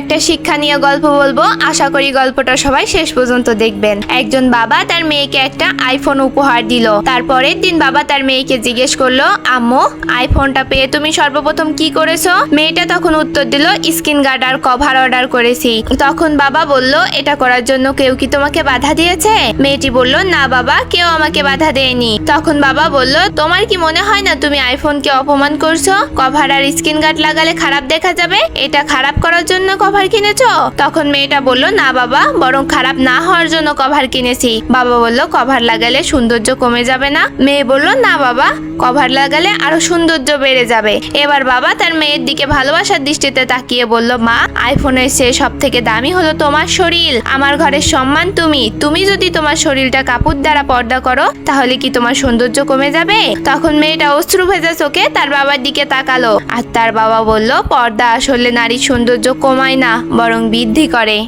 একটা শিক্ষা নিয়ে গল্প বলব। আশা করি গল্পটা সবাই শেষ পর্যন্ত দেখবেন। একজন বাবা তার মেয়েকে একটা আইফোন উপহার দিল। তারপরের দিন বাবা তার মেয়েকে জিজ্ঞেস করল, আম্মু আইফোনটা পেয়ে তুমি সর্বপ্রথম কি করেছ? মেয়েটা তখন উত্তর দিল, স্ক্রিন গার্ড আর কভার অর্ডার করেছি। তখন বাবা বলল, এটা করার জন্য কেউ কি তোমাকে বাধা দিয়েছে? মেয়েটি বলল, না বাবা, কেউ আমাকে বাধা দেয়নি। তখন বাবা বলল, তোমার কি মনে হয় না তুমি আইফোনকে অপমান করছ? কভার আর স্ক্রিন গার্ড লাগালে খারাপ দেখা যাবে? এটা খারাপ করার জন্য কভার কিনেছো? তখন মেয়েটা বলল, না বাবা, বরং খারাপ না হওয়ার জন্য কভার কিনেছি। বাবা বলল, কভার লাগালে সৌন্দর্য কমে যাবে না। মেয়ে বলল, না বাবা, কভার লাগালে আরও সৌন্দর্য বেড়ে যাবে। এবার বাবা তার মেয়ের দিকে ভালোবাসার দৃষ্টিতে তাকিয়ে বলল, মা, আইফোনের চেয়ে সব থেকে দামি হলো তোমার শরীর। আমার ঘরের সম্মান তুমি। তুমি যদি তোমার শরীরটা কাপড় দ্বারা পর্দা করো, তাহলে কি তোমার সৌন্দর্য কমে যাবে? তখন মেয়েটা অশ্রু ভেজা চোখে তার বাবার দিকে তাকালো। আর তার বাবা বলল, পর্দা আসলে নারীর সৌন্দর্য কমায় না বরং বৃদ্ধি করে।